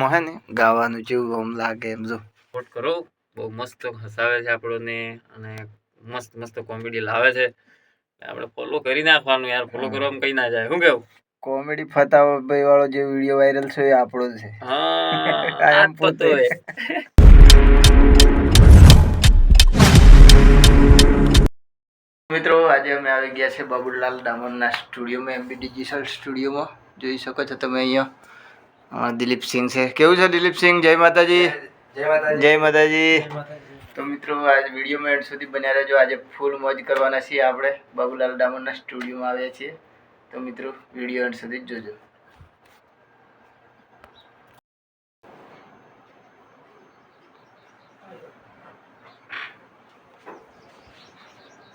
આમાં હે ને ગાવાનું જેવું આમ લાગે એમ જો. સપોર્ટ કરો. બહુ મસ્ત હસાવે છે આપણને અને મસ્ત મસ્ત કોમેડી લાવે છે. આપણે ફોલો કરી નાખવાનું યાર. ફોલો કરવામાં કઈ ના જાય. શું કેવું? કોમેડી ફતાભાઈ વાળો જે વીડિયો વાયરલ છે એ આપણો છે. હા આ પતો. મિત્રો આજે અમે આવી ગયા છે બાબુલાલ ડામરના સ્ટુડિયોમાં એમબી ડિજિટલ સ્ટુડિયોમાં. જોઈ શકો છો તમે અહીંયા. અ, દિલીપ સિંહ છે. કેવું છે દિલીપ સિંહ? જય માતાજી. જય માતાજી. તો મિત્રો આજ વિડીયોમાં એન્ડ સુધી બન્યા રહેજો. આજે ફૂલ મોજ કરવાના છીએ આપણે. બાબુલાલ ડામરના સ્ટુડિયોમાં આવ્યા છીએ. તો મિત્રો વીડિયો એન્ડ સુધી જ જોજો.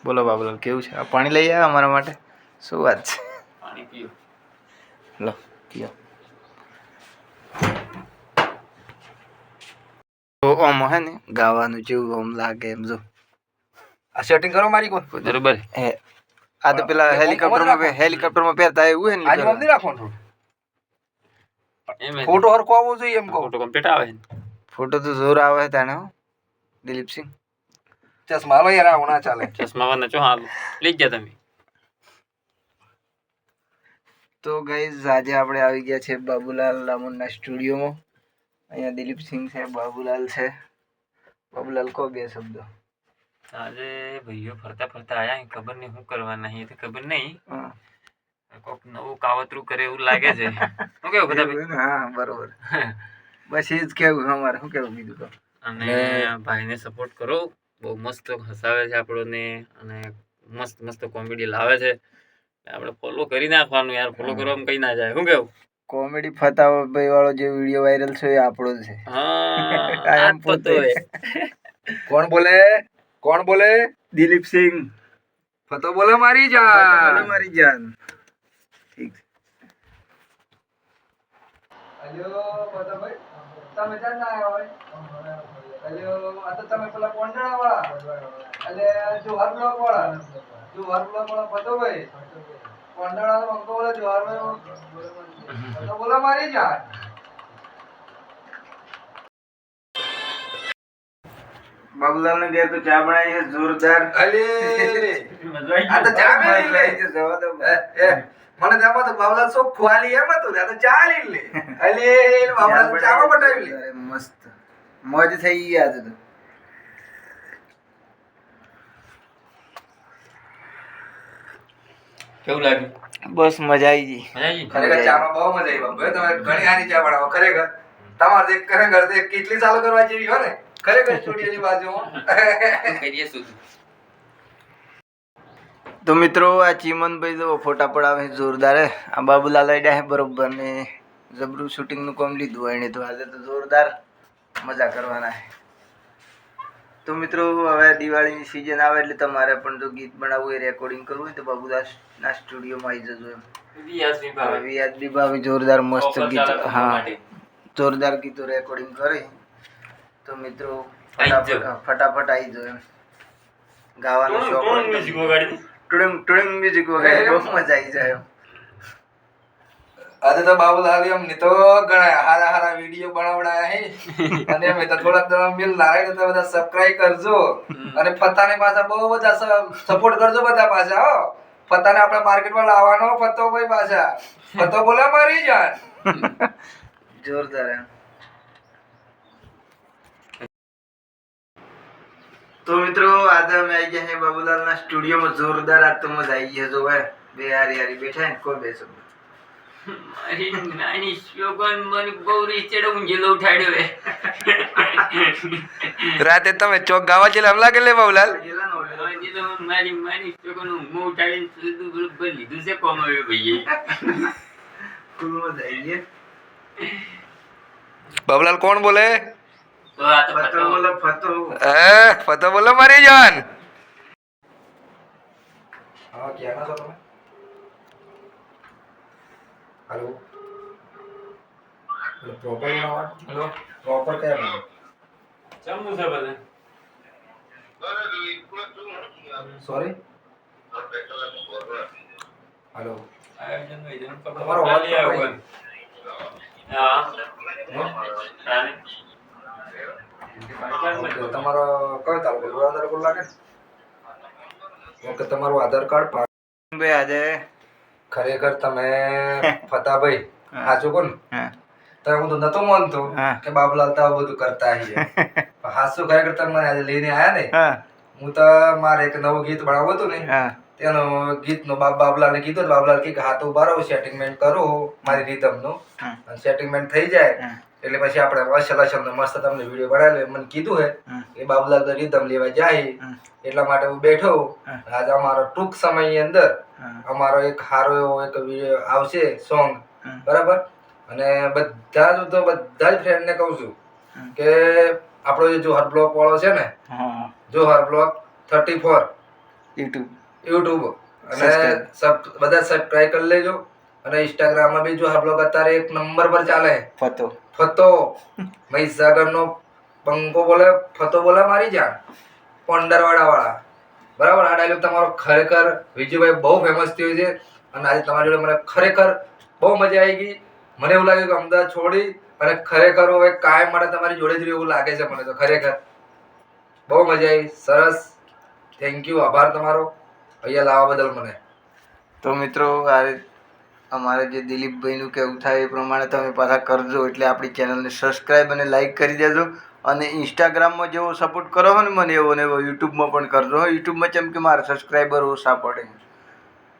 બોલો બાબુલાલ કેવું છે? આ પાણી લઈ આવ્યા અમારા માટે? શું વાત છે? પાણી પીઓ. લો પીઓ. તો આમ હે ને ગાવાનું જેવું ઓમ લાગે એમ જો. આ સેટિંગ કરો મારી કોણ? બરોબર. હે. આ તો પેલા હેલિકોપ્ટરમાં હેલિકોપ્ટર હેલિકોપ્ટરમાં પહેરતા એવું હે ને આજે મંદિર રાખવાનું એમ ફોટો હરકો આવવો જોઈએ એમ ફોટો કમ્પ્લીટ આવે ફોટો તો જોર આવે હે તાણે હો દિલીપસિંહ ચશ્મા લો યાર આવું ના ચાલે. ચશ્મા વાના ચો હાલ. લઈ જ ગયા તમે. તો ગાઈઝ આજે આપણે આવી ગયા છે બાબુલાલ લામુનના સ્ટુડિયોમાં. અહીંયા દિલીપસિંહ છે બાબુલાલ છે. બાબુલાલ કો બે શબ્દો? આજે ભાઈઓ ફરતા ફરતા આયા ખબર નહીં શું કરવાના અહીં. તો ખબર નહીં. કોક નવું કાવતરું કરે એવું લાગે છે. શું કેવું બધા હા બરોબર. બસ એ જ કેવું અમારે. શું કેવું બીજું તો અને ભાઈને સપોર્ટ કરો. બહુ મસ્ત હસાવે છે આપણને અને મસ્ત મસ્ત કોમેડી લાવે છે. આપણે ફોલો કરી નાખવાનું યાર. ફોલો કરવામાં કઈ ના જાય. શું કેવું? કોમેડી ફતાભાઈ વાળો જે વીડિયો વાયરલ છે એ આપણો છે. હા. કોણ બોલે? કોણ બોલે? દિલીપ સિંહ. ફતો બોલે મારી જાન. મારી જાન. ઠીક. હેલો ફતોભાઈ તમે ચાલ ના આવ્યા હોય? હેલો આ તો તમે પેલા કોંડાણા વાળા એટલે જોહર બ્લોક વાળા જોહર બ્લોક વાળા ફતોભાઈ કોંડાણા નો અંકો વાળા જોહાર ફતો બોલે મારી જા બાબુલાલ ને ઘેર તો ચા બનાવી છે જોરદાર. અલે! આ તો. ચા છે, જવા દો. મને તો બાબલા સો ખવાલી એમ હતું આ તો ચા લઈ લે. અલે બાબલા ચા પટાવી લે. અરે મસ્ત. મોજ થઈ ગઈ આજે તો. કેવું લાગ્યું? બસ મજા આવી ગઈ? ખરેખર ચામાં બહુ મજા આવી બાપુ. તમે ઘણી સારી ચા બનાવો ખરેખર. તમારે તે ખરેખર તે કેટલી ચાલુ કરવા જેવી હોય ને. ખરેખર સ્ટુડિયોની બાજુમાં કરીએ શું તો. મિત્રો આ ચીમનભાઈ તો ફોટા પડાવે જોરદાર હે. આ બાબુલાલ આઈડિયા હે બરોબર ને જબરું શૂટિંગનું કામ લીધું એને તો આજે તો જોરદાર મજા કરવાના છે. તો મિત્રો હવે દિવાળીની સિઝન આવે એટલે તમારે પણ જો ગીત બનાવવું હોય રેકોર્ડિંગ કરવું હોય તો બાબુદાસના સ્ટુડિયોમાં આવી જજો એમ. વ્યાજબી ભાવે જોરદાર મસ્ત ગીત. હા. જોરદાર ગીતો રેકોર્ડિંગ કરે. તો મિત્રો ફટાફટ ફટાફટ આવી જજો એમ. ગાવાનો શોખ. ટુડંગ ટુડંગ મ્યુઝિક વગાડે બહુ મજા આવી જાય એમ. આજે તો બાબુલાલ એમ ને તો ઘણા હારા હારા વીડિયો બનાવડાયા હે. અને અમે તો થોડાક તમે મિલ લાગે તો બધા સબસ્ક્રાઇબ કરજો. અને ફતાને પાછા બહુ બધા સપોર્ટ કરજો બધા પાછા હો. ફતાને આપણે માર્કેટમાં લાવવાનો ફતો ભાઈ પાછા. ફતો બોલા મારી જાન. જોરદાર એમ. તો મિત્રો આજે અમે આવી ગયા છે બાબુલાલના સ્ટુડિયોમાં. જોરદાર આજ તો મજા આવી ગયા જો બે હારી હારી બેઠા ને કોઈ બેસો મારી નાની શોગન મને બહુ રીચેડો ઊંઝેલો ઉઠાડ્યો હે. રાતે તમે ચોક ગાવા છે હમલા કે લે બાબુલાલ? મારી મારી ઉઠાડીને સીધું બરોબર લીધું છે બાબુલાલ કોણ બોલે? તો આ તો ફતો ફતો. બોલો મારી જાન. હા ક્યાં છો તમે? હેલો પ્રોપર હેલો પ્રોપર કયા ચમનું છે બધે? સોરી હેલો તમારો અવાજ હા. તમારો કયો તાલુકો? લોરા તાલુકો લાગે? ઓકે તમારું આધાર કાર્ડ ભાઈ આજે ખરેખર તમે ફતાભાઈ. સાચું કોણ હા. તો હું તો નતો માનતો. કે બાબુલાલ તો આવું બધું કરતા હશે હાસુ ખરેખર તમે મને આજે લઈને આયા ને હું. તો મારે એક નવું ગીત બનાવવું હતું ને તેનો ગીતનો બાપ બાબલાને કીધું તો બાબલાલ કે હાથ ઊભા રહો સેટિંગમેન્ટ કરો મારી રીધમનું. હા. સેટિંગમેન્ટ થઈ જાય. એટલે પછી આપણે અસલ અસલ મસ્ત તમને વીડિયો બનાવેલો મને કીધું હે એ બાબુલાલ તો રીધમ લેવા જાય. એટલા માટે હું બેઠો આજે અમારો ટૂંક સમયની અંદર અમારો એક સારો એવો એક વીડિયો આવશે સોંગ બરાબર? અને બધા જ તો બધા જ ફ્રેન્ડને કહું છું. કે આપણો જે જોહર બ્લોક વાળો છે ને Johar block thirty four YouTube YouTube અને બધા સબસ્ક્રાઈબ કરી લેજો. અને ઇન્સ્ટાગ્રામમાં બી જોહર બ્લોક અત્યારે એક નંબર પર ચાલે. ફતો. ફતો. મહીસાગરનો પંખો બોલે ફતો બોલે મારી જાન. પોંડરવાડા વાળા બરાબર? આ ડાયલોગ તમારો ખરેખર વિજયભાઈ બહુ ફેમસ થયો છે. અને આજે તમારી જોડે મને ખરેખર બહુ મજા આવી ગઈ. મને એવું લાગ્યું કે અમદાવાદ છોડી અને ખરેખર હવે કાયમ માટે તમારી જોડે જ એવું લાગે છે મને તો ખરેખર. બહુ મજા આવી. સરસ. થેન્ક યુ આભાર તમારો. અહીંયા લાવવા બદલ મને. તો મિત્રો આ અમારે જે દિલીપભાઈનું કેવું થાય એ પ્રમાણે તમે પાછા કરજો એટલે આપણી ચેનલને સબસ્ક્રાઈબ અને લાઈક કરી દેજો અને ઇન્સ્ટાગ્રામમાં જેવો સપોર્ટ કરો હો ને મને એવો ને એવો યુટ્યુબમાં પણ કરજો હો. યુટ્યુબમાં કેમ કે મારા સબસ્ક્રાઈબર ઓછા પડે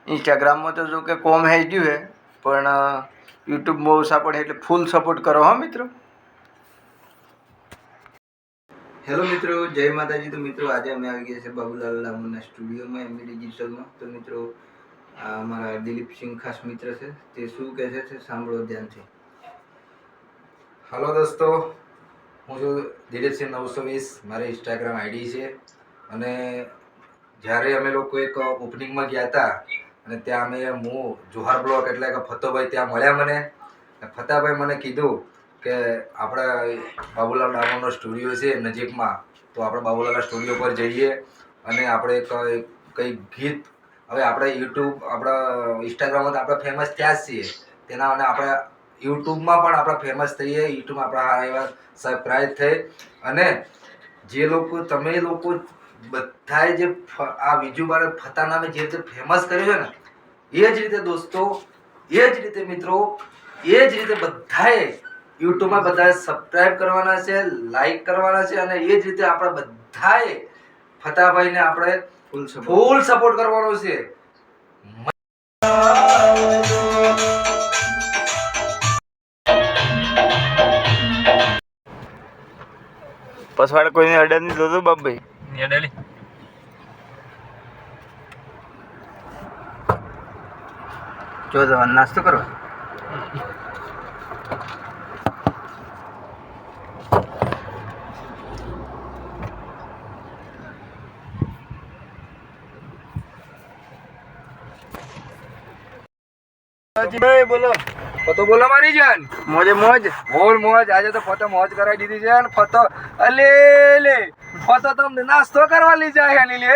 ઇન્સ્ટાગ્રામમાં તો જો કે કોમ હેજ્યું હે, પણ યુટ્યુબમાં ઓછા પડે એટલે ફૂલ સપોર્ટ કરો હો મિત્રો. હેલો મિત્રો, જય માતાજી. તો મિત્રો, આજે અમે આવી ગયા છે બાબુલાલ લામુના સ્ટુડિયોમાં એમની ડિજિટલમાં તો મિત્રો આ અમારા દિલીપસિંહ ખાસ મિત્ર છે. તે શું કહે છે તે સાંભળો ધ્યાનથી. હલો દોસ્તો, હું છું દિલીપસિંહ નવસો વીસ, મારી ઇન્સ્ટાગ્રામ આઈડી છે. અને જ્યારે અમે લોકો એક ઓપનિંગમાં ગયા હતા, અને ત્યાં અમે હું જોહાર બ્લોક એટલે કે ફતોભાઈ ત્યાં મળ્યા મને. ફતાભાઈ મને કીધું કે આપણા બાબુલાલ ડામોરનો સ્ટુડિયો છે નજીકમાં, તો આપણે બાબુલાલના સ્ટુડિયો પર જઈએ. અને આપણે એક કંઈ ગીત હવે આપણે યુટ્યુબ આપણા ઇન્સ્ટાગ્રામમાં તો આપણે ફેમસ ત્યાં જ છીએ. તેના અને આપણે યુટ્યુબમાં પણ આપણે ફેમસ થઈએ. યુટ્યુબમાં આપણા એવા સબસ્ક્રાઈબ થઈ અને જે લોકો, તમે લોકો બધાએ જે આ બીજું બાર ફતા નામે જે રીતે ફેમસ કર્યું છે ને, એ જ રીતે દોસ્તો, એ જ રીતે મિત્રો, એ જ રીતે બધાએ યુટ્યુબમાં બધાએ સબસ્ક્રાઈબ કરવાના છે લાઈક કરવાના છે અને એ જ રીતે આપણે બધાએ ફતાભાઈને આપણે ફૂલ સપોર્ટ ફૂલ સપોર્ટ કરવાનો છે. પછવાડ કોઈને અડર નહીં દોતો બાપભાઈ. ને ડેલી જો તો નાસ્તો કરો બોલો. ફતો બોલો મારી જાન. મોજે મોજ. બોલ મોજ. આજે તો ફતો મોજ કરાવી દીધી છે અને ફતો અલે લે. ફતો તમને નાસ્તો કરવા લઈ જાય એની લે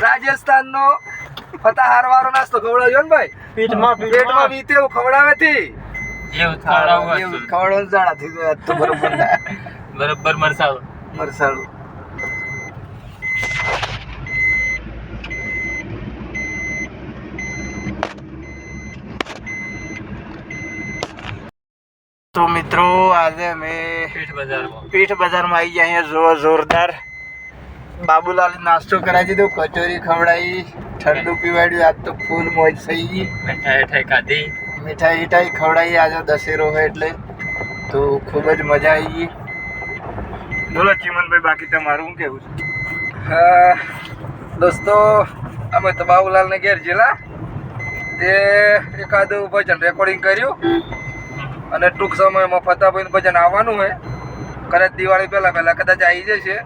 રાજસ્થાન નો ફતા હારવારો નાસ્તો ખવડાવ્યો ને ભાઈ. પીઠમાં પેટમાં. વીતે એવું ખવડાવે થી એવું ખવડાવવું એવું હતું. ખવડાવવાનું જાણા થી તો બરોબર ના. બરોબર મરસાવ મરસાળું તો મિત્રો આજે અમે પીઠ બજારમાં પીઠ બજારમાં આવી ગયા અહીંયા જોર જોરદાર. બાબુલાલ નાસ્તો કરાવી દીધો કચોરી ખવડાવી ઠંડુ પીવાડ્યું આજ તો ફૂલ મોજ થઈ ગઈ. મીઠાઈ મીઠાઈ ખાધી. મીઠાઈ મીઠાઈ ખવડાવી આજે દશેરો હોય એટલે. તો ખૂબ જ મજા આવી ગઈ. બોલો ચિમનભાઈ બાકી તમારું શું કેવું છે? હા, દોસ્તો અમે તો બાબુલાલ ને ઘેર જેલા તે એકાદું ભજન રેકોર્ડિંગ કર્યું. અને ટૂંક સમયમાં ફતાભાઈનું ભજન આવવાનું હોય. કદાચ દિવાળી પહેલાં પહેલાં કદાચ આવી જશે.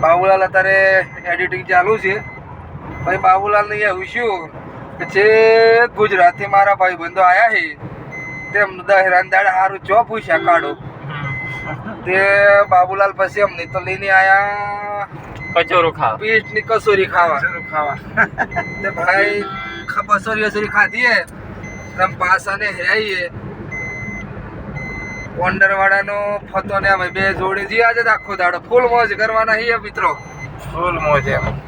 બાબુલાલ અત્યારે એડિટિંગ ચાલુ છે. પછી બાબુલાલને એ એવું કે જે ગુજરાતથી મારા ભાઈ બંધો આવ્યા છે તેમ દહેરાન દાડે સારું ચો પૂછ્યા કાઢો? તે બાબુલાલ પછી અમને તો લઈને આયા કચોરો ખાવા. પીઠની કસોરી ખાવા. ખાવા. તે ભાઈ ખ- બસોરી ખાધીએ ખાધી હે? આમ પાસા ને હેરાઈએ ઓન્ડર વાળાનો ફતો ને અમે બે જોડે જી આજે તો આખો દાડો. ફૂલ મોજ કરવાના છીએ મિત્રો. ફૂલ મોજ એમ.